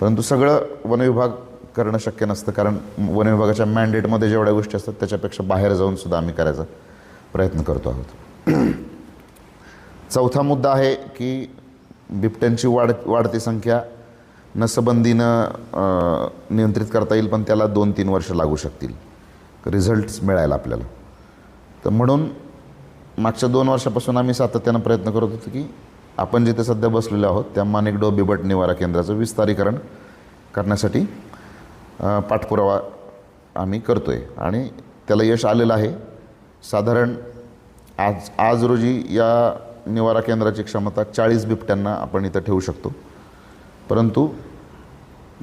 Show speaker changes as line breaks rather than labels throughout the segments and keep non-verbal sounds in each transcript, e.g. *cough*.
परंतु सगळं वनविभाग करणं शक्य नसतं कारण वनविभागाच्या मॅन्डेटमध्ये जेवढ्या गोष्टी असतात त्याच्यापेक्षा बाहेर जाऊन सुद्धा आम्ही करायचा प्रयत्न करतो आहोत. *clears throat* चौथा मुद्दा आहे की बिबट्यांची वाढ वाढती संख्या नसबंदीनं नियंत्रित करता येईल पण त्याला दोन तीन वर्ष लागू शकतील. रिझल्ट्स मिळायला आपल्याला. तर म्हणून मागच्या दोन वर्षापासून आम्ही सातत्यानं प्रयत्न करत होतो की आपण जिथे सध्या बसलेलो आहोत त्या माणिकडो बिबट निवारा केंद्राचं विस्तारीकरण करण्यासाठी पाठपुरावा आम्ही करतो आहे आणि त्याला यश आलेलं आहे. साधारण आज आज रोजी या निवारा केंद्राची क्षमता चाळीस बिबट्यांना आपण इथं ठेवू शकतो. परंतु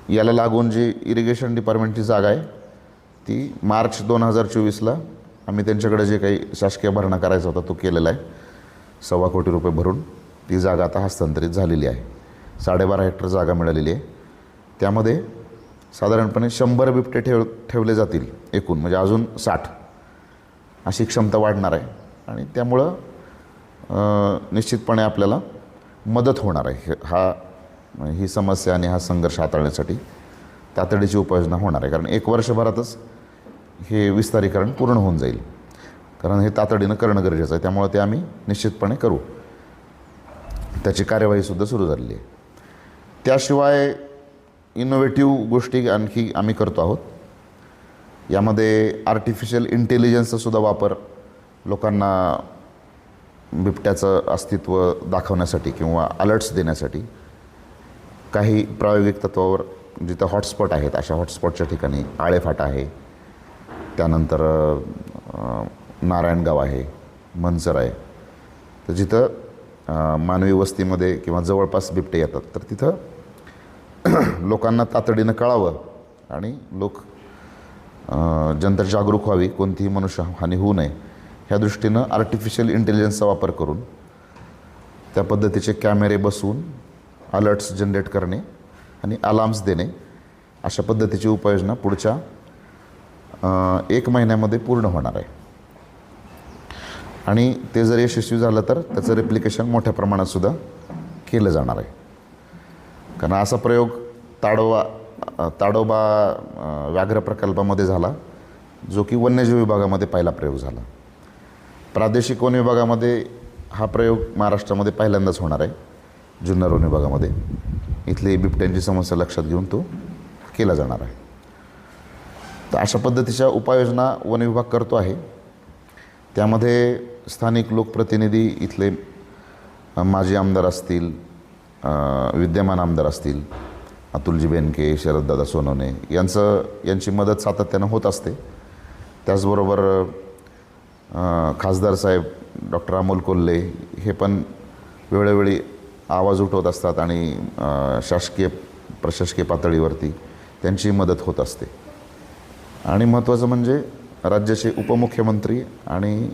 याला लागून जी इरिगेशन डिपार्टमेंटची जागा आहे ती मार्च दोन हजार चोवीसला आम्ही त्यांच्याकडे जे काही शासकीय भरणा करायचा होता तो केलेला आहे. सव्वा कोटी रुपये भरून. ती जागा आता हस्तांतरित झालेली आहे. साडेबारा हेक्टर जागा मिळालेली आहे. त्यामध्ये साधारणपणे शंभर बिबटे ठेव ठेवले जातील एकूण म्हणजे अजून साठ. अशी क्षमता वाढणार आहे. आणि त्यामुळं निश्चितपणे आपल्याला मदत होणार आहे. हा ही समस्या आणि हा संघर्ष हाताळण्यासाठी तातडीची उपाययोजना होणार आहे. कारण एक वर्षभरातच हे विस्तारीकरण पूर्ण होऊन जाईल. कारण हे तातडीनं करणं गरजेचं आहे. त्यामुळे ते आम्ही निश्चितपणे करू. त्याची कार्यवाहीसुद्धा सुरू झालेली आहे. त्याशिवाय इनोव्हेटिव्ह गोष्टी आणखी आम्ही करतो आहोत. यामध्ये आर्टिफिशियल इंटेलिजन्सचासुद्धा वापर लोकांना बिबट्याचं अस्तित्व दाखवण्यासाठी किंवा अलर्ट्स देण्यासाठी काही प्रायोगिक तत्वावर जिथं हॉटस्पॉट आहेत अशा हॉटस्पॉटच्या ठिकाणी आळेफाटा आहे. त्यानंतर नारायणगाव आहे मनसर आहे. तर जिथं मानवी वस्तीमध्ये किंवा जवळपास बिबटे येतात. तर तिथं *clears throat* लोकांना तातडीनं कळावं आणि लोक जनता जागरूक व्हावी. कोणतीही मनुष्य हानी होऊ नये. ह्या दृष्टीनं आर्टिफिशियल इंटेलिजन्सचा वापर करून त्या पद्धतीचे कॅमेरे बसवून अलर्ट्स जनरेट करणे आणि अलार्म्स देणे अशा पद्धतीची उपाययोजना पुढच्या एक महिन्यामध्ये पूर्ण होणार आहे. आणि ते जर यशस्वी झालं तर त्याचं रेप्लिकेशन मोठ्या प्रमाणात सुद्धा केलं जाणार आहे. कारण असा प्रयोग ताडोबा ताडोबा व्याघ्र प्रकल्पामध्ये झाला जो की वन्यजीव विभागामध्ये पहिला प्रयोग झाला. प्रादेशिक वन विभागामध्ये हा प्रयोग महाराष्ट्रामध्ये पहिल्यांदाच होणार आहे जुन्नर वन विभागामध्ये. इथली बिबट्यांची समस्या लक्षात घेऊन तो केला जाणार आहे. तर अशा पद्धतीच्या उपाययोजना वन विभाग करतो आहे. त्यामध्ये स्थानिक लोकप्रतिनिधी इथले माजी आमदार असतील विद्यमान आमदार असतील अतुलजी बेनके शरददादा सोनवणे यांचं यांची मदत सातत्यानं होत असते. त्याचबरोबर खासदार साहेब डॉक्टर अमोल कोल्हे हे पण वेळोवेळी आवाज उठवत असतात आणि शासकीय प्रशासकीय पातळीवरती त्यांची मदत होत असते. आणि महत्त्वाचं म्हणजे राज्याचे उपमुख्यमंत्री आणि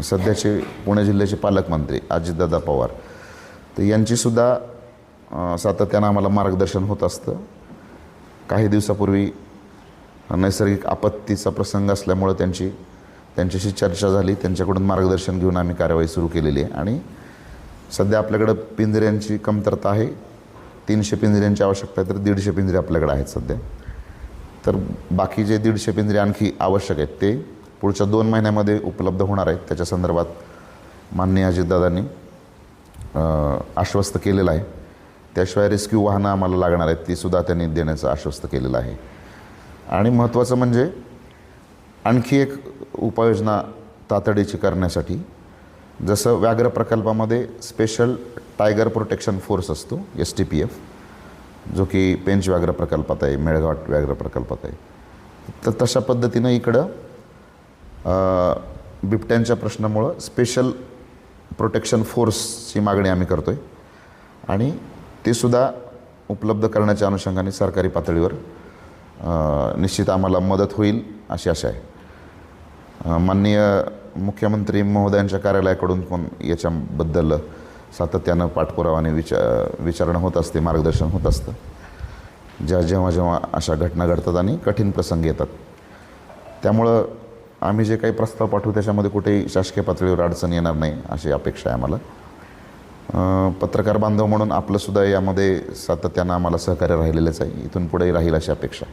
सध्याचे पुणे जिल्ह्याचे पालकमंत्री अजितदादा पवार. तर यांचीसुद्धा सातत्यानं आम्हाला मार्गदर्शन होत असतं. काही दिवसापूर्वी नैसर्गिक आपत्तीचा प्रसंग असल्यामुळं त्यांची त्यांच्याशी चर्चा झाली. त्यांच्याकडून मार्गदर्शन घेऊन आम्ही कार्यवाही सुरू केलेली आहे. आणि सध्या आपल्याकडं पिंजऱ्यांची कमतरता आहे. तीनशे पिंजऱ्यांची आवश्यकता आहे तर दीडशे पिंजरे आपल्याकडे आहेत सध्या. तर बाकी जे दीडशे पिंजरे आणखी आवश्यक आहेत ते पुढच्या दोन महिन्यामध्ये उपलब्ध होणार आहेत. त्याच्या संदर्भात माननीय अजितदादांनी आश्वस्त केलेलं आहे. त्याशिवाय रेस्क्यू वाहनं आम्हाला लागणार आहेत तीसुद्धा त्यांनी देण्याचं आश्वस्त केलेलं आहे. आणि महत्त्वाचं म्हणजे आणखी एक उपाययोजना तातडीची करण्यासाठी जसं व्याघ्र प्रकल्पामध्ये स्पेशल टायगर प्रोटेक्शन फोर्स असतो एस टी पी एफ जो की पेंच व्याघ्र प्रकल्पात आहे मेळघाट व्याघ्र प्रकल्पात आहे. तर तशा पद्धतीनं इकडं बिबट्यांच्या प्रश्नामुळं स्पेशल प्रोटेक्शन फोर्सची मागणी आम्ही करतो आहे आणि ते सुद्धा उपलब्ध करण्याच्या अनुषंगाने सरकारी पातळीवर निश्चित आम्हाला मदत होईल अशी आशा आहे. माननीय मुख्यमंत्री महोदयांच्या कार्यालयाकडून पण याच्याबद्दल सातत्यानं पाठपुरावा आणि विचा विचारणा होत असते मार्गदर्शन होत असतं. ज्या जेव्हा जेव्हा अशा घटना घडतात आणि कठीण प्रसंग येतात त्यामुळं आम्ही जे काही प्रस्ताव पाठवू त्याच्यामध्ये कुठेही शासकीय पातळीवर अडचण येणार नाही अशी अपेक्षा आहे आम्हाला. पत्रकार बांधव म्हणून आपलंसुद्धा यामध्ये सातत्यानं आम्हाला सहकार्य राहिलेलंच आहे इथून पुढेही राहील अशी अपेक्षा.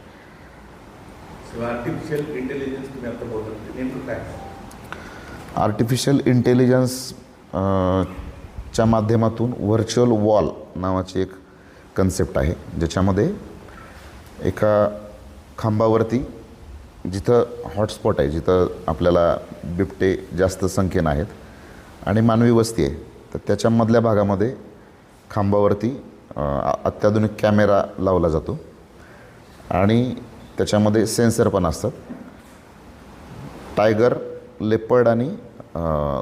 आहे
आर्टिफिशियल इंटेलिजन्स तुम्ही आता बोलता ते नेमकं काय?
आर्टिफिशियल इंटेलिजन्स च्या माध्यमातून व्हर्च्युअल वॉल नावाची एक कन्सेप्ट आहे ज्याच्यामध्ये एका खांबावरती जिथं हॉटस्पॉट आहे जिथं आपल्याला बिबटे जास्त संख्येनं आहेत आणि मानवी वस्ती आहे तर त्याच्यामधल्या भागामध्ये खांबावरती अत्याधुनिक कॅमेरा लावला जातो आणि त्याच्यामध्ये सेन्सर पण असतात. टायगर लेपर्ड आणि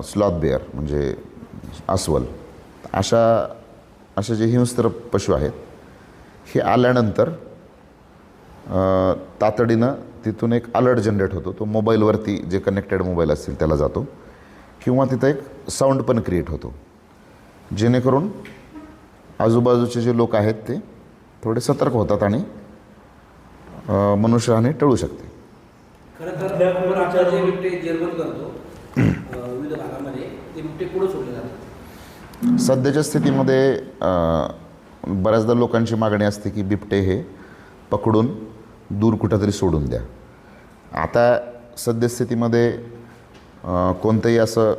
स्लॉथ बेअर म्हणजे अस्वल. अशा असे जे हिंस्त्र पशु आहेत हे आल्यानंतर तातडीनं तिथून एक अलर्ट जनरेट होतो. तो मोबाईलवरती जे कनेक्टेड मोबाईल असतील त्याला जातो. किंवा तिथं एक साऊंड पण क्रिएट होतो. जेणेकरून आजूबाजूचे जे लोक आहेत ते थोडे सतर्क होतात आणि मनुष्यहानी टळू शकते.
खरं तर आपण आता जे बिबटे जेरबंद करतो. अ, विविध भागामध्ये. ते बिबटे पुढे सोडले जातात.
सध्याच्या स्थितीमध्ये बऱ्याचदा लोकांची मागणी असते की बिबटे हे पकडून दूर कुठंतरी सोडून द्या. आता सद्यस्थितीमध्ये कोणतंही असं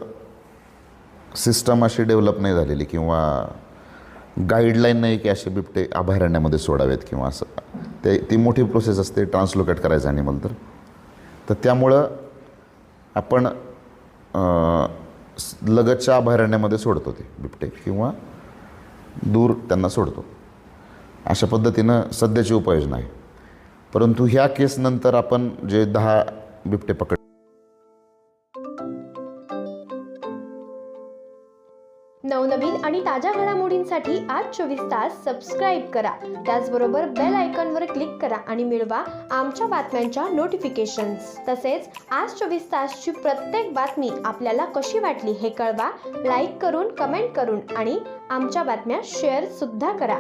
सिस्टम अशी डेव्हलप नाही झालेली किंवा गाईडलाईन नाही की असे बिबटे अभयारण्यामध्ये सोडावेत किंवा असं. ते ती मोठी प्रोसेस असते ट्रान्सलोकेट करायचं ॲनिमल तर. तर त्यामुळं आपण लगतच्या अभयारण्यामध्ये सोडतो ते बिबटे किंवा दूर त्यांना सोडतो. अशा पद्धतीनं सध्याची उपाययोजना आहे. परंतु ह्या केसनंतर आपण जे दहा बिबटे पकड
नवनवीन आणि ताज्या घडामोडींसाठी आज चोवीस तास सबस्क्राईब करा. त्याचबरोबर बेल आयकॉनवर क्लिक करा आणि मिळवा आमच्या बातम्यांच्या नोटिफिकेशन्स तसेच आज चोवीस तासची प्रत्येक बातमी आपल्याला कशी वाटली हे कळवा. लाईक करून कमेंट करून आणि आमच्या बातम्या शेअर सुद्धा करा.